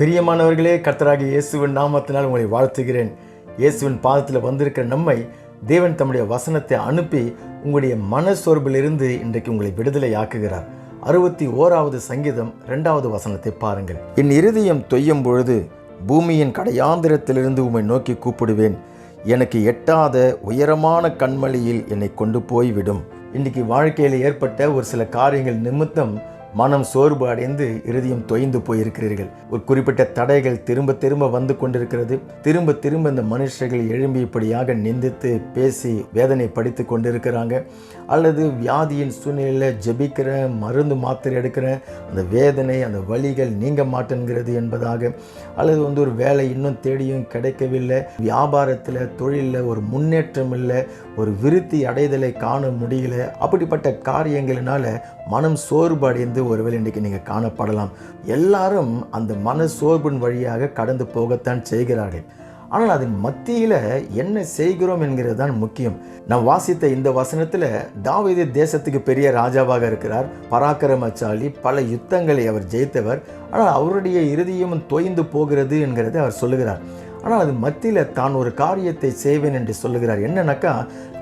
பிரியமானவர்களே கர்த்தராகி இயேசுவின் நாமத்தினால் உங்களை வாழ்த்துகிறேன். இயேசுவின் பாதத்தில் வந்திருக்கிற நம்மை தேவன் தம்முடைய வசனத்தை அனுப்பி உங்களுடைய மனசோர்பிலிருந்து இன்றைக்கு உங்களை விடுதலை ஆக்குகிறார் அறுபத்தி ஓராவது சங்கீதம் ரெண்டாவது வசனத்தை பாருங்கள். என் இருதயம் தொய்யும் பொழுது பூமியின் கடையாந்திரத்திலிருந்து உம்மை நோக்கி கூப்பிடுவேன். எனக்கு எட்டாத உயரமான கண்மலையில் என்னை கொண்டு போய் விடும் இன்னைக்கு வாழ்க்கையில் ஏற்பட்ட ஒரு சில காரியங்கள் நிமித்தம் மனம் சோர்வு அடைந்து இருதயம் தொய்ந்து போயிருக்கிறீர்கள். ஒரு குறிப்பிட்ட தடைகள் திரும்ப திரும்ப வந்து கொண்டிருக்கிறது. திரும்ப திரும்ப இந்த மனுஷர்கள் எழும்பி இப்படியாக நிந்தித்து பேசி வேதனை படித்து கொண்டிருக்கிறாங்க. அல்லது வியாதியின் சூழ்நிலையில் ஜெபிக்கிற மருந்து மாத்திரை எடுக்கிற அந்த வேதனை அந்த வழிகள் நீங்க மாட்டேங்கிறது என்பதாக. அல்லது வந்து ஒரு வேலை இன்னும் தேடியும் கிடைக்கவில்லை. வியாபாரத்தில் தொழிலில் ஒரு முன்னேற்றம் இல்லை. ஒரு விருத்தி அடைதலை காண முடியல. அப்படிப்பட்ட காரியங்களினால மனம் சோர்வு அடைந்து ஒருவேளை இன்றைக்கி நீங்கள் காணப்படலாம். எல்லாரும் அந்த மன சோர்வின் வழியாக கடந்து போகத்தான் செய்கிறார்கள். ஆனால் அதன் மத்தியில் என்ன செய்கிறோம் என்கிறது தான் முக்கியம். நான் வாசித்த இந்த வசனத்தில் தாவீது தேசத்துக்கு பெரிய ராஜாவாக இருக்கிறார். பராக்கிரமசாலி பல யுத்தங்களை அவர் ஜெயித்தவர். ஆனால் அவருடைய இறுதியும் தொய்ந்து போகிறது என்கிறதை அவர் சொல்லுகிறார். ஆனால் அது மத்தியில் தான் ஒரு காரியத்தை செய்வேன் என்று சொல்லுகிறார். என்னன்னாக்கா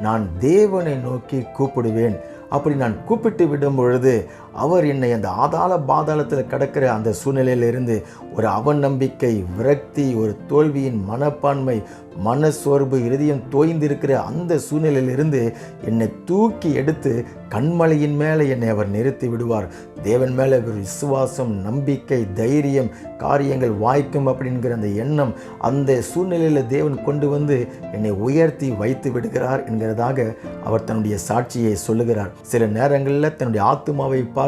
நான் தேவனை நோக்கி கூப்பிடுவேன். அப்படி நான் கூப்பிட்டு விடும் பொழுது அவர் என்னை அந்த ஆதாள பாதாளத்தில் கிடக்கிற அந்த சூழ்நிலையிலிருந்து ஒரு அவநம்பிக்கை விரக்தி ஒரு தோல்வியின் மனப்பான்மை மனசோர்வு இருதயம் தோய்ந்திருக்கிற அந்த சூழ்நிலையிலிருந்து என்னை தூக்கி எடுத்து கண்மலையின் மேலே என்னை அவர் நிறுத்தி விடுவார். தேவன் மேலே ஒரு விசுவாசம் நம்பிக்கை தைரியம் காரியங்கள் வாய்க்கும் அப்படிங்கிற அந்த எண்ணம் அந்த சூழ்நிலையில் தேவன் கொண்டு வந்து என்னை உயர்த்தி வைத்து விடுகிறார் என்கிறதாக அவர் தன்னுடைய சாட்சியை சொல்லுகிறார். சில நேரங்களில் தன்னுடைய ஆத்மாவை பார்த்து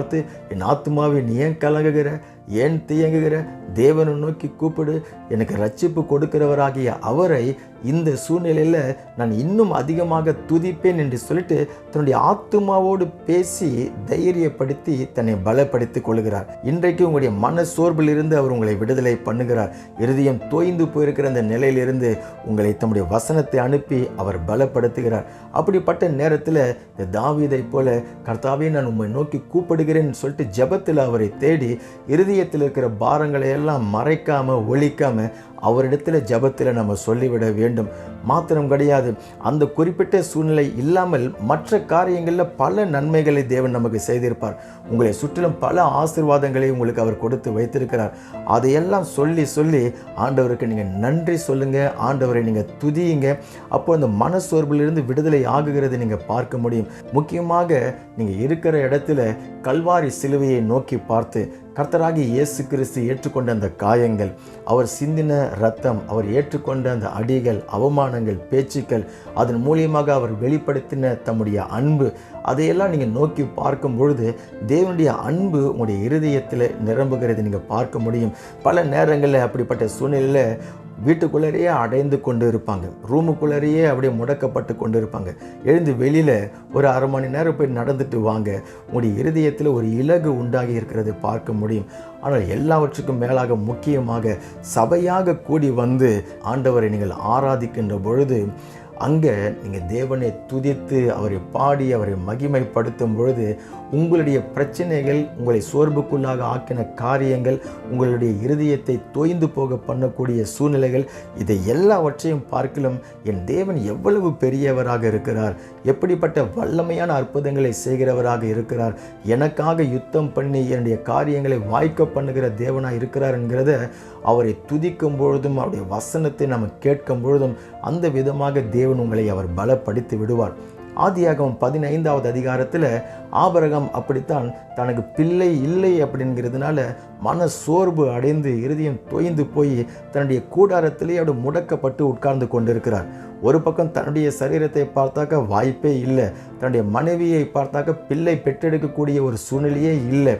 என் ஆத்மாவை நீ ஏன் கலங்குகிற? ஏன் தியங்குகிற தேவனை நோக்கி கூப்பிடு. எனக்கு ரட்சிப்பு கொடுக்கிறவராகிய அவரை இந்த சூழ்நிலையில் நான் இன்னும் அதிகமாக துதிப்பேன் என்று சொல்லிட்டு தன்னுடைய ஆத்மாவோடு பேசி தைரியப்படுத்தி தன்னை பலப்படுத்திக் கொள்கிறார். இன்றைக்கு உங்களுடைய மன சோர்விலிருந்து அவர் உங்களை விடுதலை பண்ணுகிறார். இருதயம் தோய்ந்து போயிருக்கிற அந்த நிலையிலிருந்து உங்களை தம்முடைய வசனத்தை அனுப்பி அவர் பலப்படுத்துகிறார். அப்படிப்பட்ட நேரத்தில் இந்த தாவீதை போல கர்த்தாவே நான் உம்மை நோக்கி கூப்பிடுகிறேன்னு சொல்லிட்டு ஜெபத்தில் அவரை தேடி இருதயத்தில் இருக்கிற பாரங்களை எல்லாம் இதெல்லாம் மறைக்காமல் ஒழிக்காமல் அவரிடத்தில் ஜபத்தில் நம்ம சொல்லிவிட வேண்டும். மாத்திரம் கிடையாது. அந்த குறிப்பிட்ட சூழ்நிலை இல்லாமல் மற்ற காரியங்களில் பல நன்மைகளை தேவன் நமக்கு செய்திருப்பார். உங்களை சுற்றிலும் பல ஆசிர்வாதங்களை உங்களுக்கு அவர் கொடுத்து வைத்திருக்கிறார். அதையெல்லாம் சொல்லி சொல்லி ஆண்டவருக்கு நீங்கள் நன்றி சொல்லுங்கள் ஆண்டவரை நீங்கள் துதியுங்க. அப்போ அந்த மனசோர்விலிருந்து விடுதலை ஆகுகிறது நீங்கள் பார்க்க முடியும். முக்கியமாக நீங்கள் இருக்கிற இடத்துல கல்வாரி சிலுவையை நோக்கி பார்த்து கர்த்தராகி இயேசு கிறிஸ்து ஏற்றுக்கொண்ட அந்த காயங்கள் அவர் சிந்தின ரத்தம் அவர் ஏற்றுக்கொண்ட அந்த அடிகள் அவமானங்கள் பேச்சுக்கள் அதன் மூலியமாக அவர் வெளிப்படுத்தின தம்முடைய அன்பு அதையெல்லாம் நீங்கள் நோக்கி பார்க்கும் பொழுது தேவனுடைய அன்பு உங்களுடைய இருதயத்தில் நிரம்புகிறதை. நீங்கள் பார்க்க முடியும். பல நேரங்களில் அப்படிப்பட்ட சூழ்நிலையில் வீட்டுக்குள்ளேயே அடைந்து கொண்டு இருப்பாங்க ரூமுக்குள்ளேயே அப்படியே முடக்கப்பட்டு கொண்டு இருப்பாங்க எழுந்து வெளியில் ஒரு அரை மணி நேரம் போய் நடந்துட்டு வாங்க. உங்களுடைய இருதயத்தில் ஒரு இலகு உண்டாகி இருக்கிறதை பார்க்க முடியும். ஆனால் எல்லாவற்றுக்கும் மேலாக முக்கியமாக சபையாக கூடி வந்து ஆண்டவரை நீங்கள் ஆராதிக்கின்ற பொழுது அங்கே நீங்கள் தேவனை துதித்து அவரை பாடி அவரை மகிமைப்படுத்தும் பொழுது உங்களுடைய பிரச்சனைகள் உங்களை சோர்வுக்குள்ளாக ஆக்கின காரியங்கள் உங்களுடைய இருதயத்தை தோய்ந்து போக பண்ணக்கூடிய சூழ்நிலைகள் இதை எல்லாவற்றையும் பார்க்கலும் என் தேவன் எவ்வளவு பெரியவராக இருக்கிறார் எப்படிப்பட்ட வல்லமையான அற்புதங்களை செய்கிறவராக இருக்கிறார் எனக்காக யுத்தம் பண்ணி என்னுடைய காரியங்களை வாய்க்க பண்ணுகிற தேவனாக இருக்கிறார் என்கிறத அவரை துதிக்கும் பொழுதும் அவருடைய வசனத்தை நம்ம கேட்கும் பொழுதும் அந்த விதமாக தேவன் உங்களை அவர் பலப்படுத்தி விடுவார். ஆதியாகவும் பதினைந்தாவது அதிகாரத்தில் ஆபரகம் அப்படித்தான் தனக்கு பிள்ளை இல்லை அப்படிங்கிறதுனால மன சோர்வு அடைந்து இறுதியும் தொய்ந்து போய் தன்னுடைய கூடாரத்திலே அப்படி முடக்கப்பட்டு உட்கார்ந்து கொண்டிருக்கிறார். ஒரு பக்கம் தன்னுடைய சரீரத்தை பார்த்தாக்க வாய்ப்பே இல்லை தன்னுடைய மனைவியை பார்த்தாக்க பிள்ளை பெற்றெடுக்கக்கூடிய ஒரு சூழ்நிலையே இல்லை.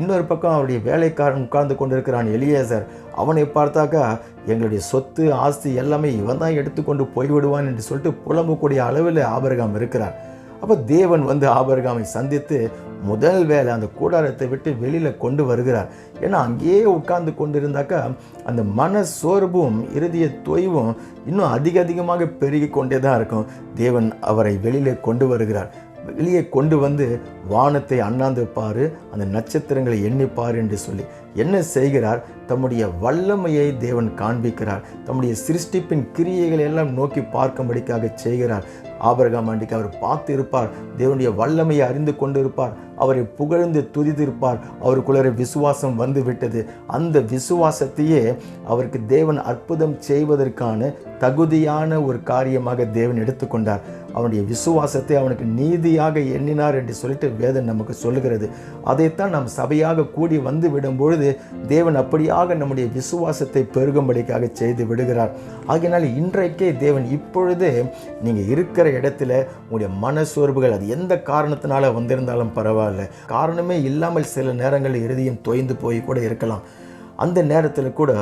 இன்னொரு பக்கம் அவருடைய வேலைக்காரன் உட்கார்ந்து கொண்டிருக்கிறான் எலியேசர். அவனை பார்த்தாக்கா எங்களுடைய சொத்து ஆஸ்தி எல்லாமே இவன் தான் எடுத்துக்கொண்டு போய்விடுவான் என்று சொல்லிட்டு புலம்பக்கூடிய அளவில் ஆபரகம் இருக்கிறார். அப்போ தேவன் வந்து ஆபர்காமை சந்தித்து முதல் வேலை அந்த கூடாரத்தை விட்டு வெளியில் கொண்டு வருகிறார். ஏன்னா அங்கேயே உட்கார்ந்து கொண்டு இருந்தாக்கா அந்த மன சோர்வும் இறுதிய தொய்வும் இன்னும் அதிக அதிகமாக பெருகி கொண்டே தான் இருக்கும். தேவன் அவரை வெளியில் கொண்டு வருகிறார். வெளியே கொண்டு வந்து வானத்தை அண்ணாந்து பாரு அந்த நட்சத்திரங்களை எண்ணிப்பார் என்று சொல்லி. என்ன செய்கிறார்? தம்முடைய வல்லமையை தேவன் காண்பிக்கிறார். தம்முடைய சிருஷ்டிப்பின் கிரியைகளை எல்லாம் நோக்கி பார்க்கும்படிக்காக செய்கிறார். ஆபரகாம் ஆண்டிக்கு அவர் பார்த்து இருப்பார் தேவனுடைய வல்லமையை அறிந்து கொண்டு இருப்பார் அவரை புகழ்ந்து துதித்திருப்பார். அவருக்குள்ளே விசுவாசம் வந்து விட்டது அந்த விசுவாசத்தையே அவருக்கு தேவன் அற்புதம் செய்வதற்கான தகுதியான ஒரு காரியமாக தேவன் எடுத்துக்கொண்டார். அவனுடைய விசுவாசத்தை அவனுக்கு நீதியாக எண்ணினார் என்று சொல்லிட்டு வேதன் நமக்கு சொல்லுகிறது. அதைத்தான் நாம் சபையாக கூடி வந்து விடும் பொழுது தேவன் அப்படியாக நம்முடைய விசுவாசத்தை பெருகும்படிக்காக செய்து விடுகிறார். ஆகையினால் இன்றைக்கே தேவன் இப்பொழுதே நீங்கள் இருக்கிற இடத்துல உங்களுடைய மனசோர்வுகள் அது எந்த காரணத்தினால வந்திருந்தாலும் பரவாயில்ல. காரணமே இல்லாமல் சில நேரங்களில் இறுதியும் தொய்ந்து போய் கூட இருக்கலாம். அந்த நேரத்தில் கூட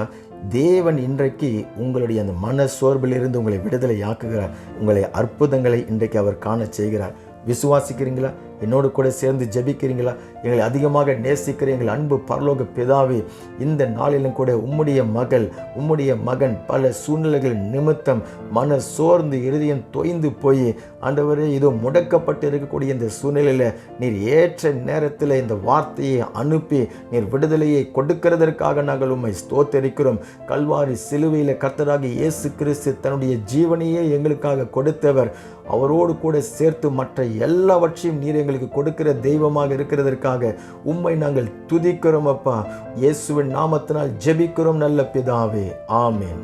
தேவன் இன்றைக்கு உங்களுடைய அந்த மன சோர்விலிருந்து உங்களை விடுதலை ஆக்குகிறார் உங்களை அற்புதங்களை இன்றைக்கு அவர் காண செய்கிறார். விசுவாசிக்கிறீங்களா? என்னோடு கூட சேர்ந்து ஜெபிக்கிறீங்களா? எங்களை அதிகமாக நேசிக்கிற எங்கள் அன்பு பரலோக பிதாவே இந்த நாளிலும் கூட உம்முடைய மகள் உம்முடைய மகன் பல சூழ்நிலைகள் நிமித்தம் மன சோர்ந்து இறுதியம் தொய்ந்து போய் ஆண்டவரே இதோ முடக்கப்பட்டு இருக்கக்கூடிய இந்த சூழ்நிலையில் நீர் ஏற்ற நேரத்தில் இந்த வார்த்தையை அனுப்பி நீர் விடுதலையை கொடுக்கிறதற்காக நாங்கள் உம்மை ஸ்தோத்தரிக்கிறோம். கல்வாரி சிலுவையில் கர்த்தராகி இயேசு கிறிஸ்து தன்னுடைய ஜீவனையே எங்களுக்காக கொடுத்தவர். அவரோடு கூட சேர்த்து மற்ற எல்லாவற்றையும் நீர் எங்களுக்கு கொடுக்கிற தெய்வமாக இருக்கிறதற்காக உம்மை நாங்கள் துதிக்கிறோம் அப்பா. இயேசுவின் நாமத்தினால் ஜெபிக்கிறோம் நல்ல பிதாவே. ஆமேன்.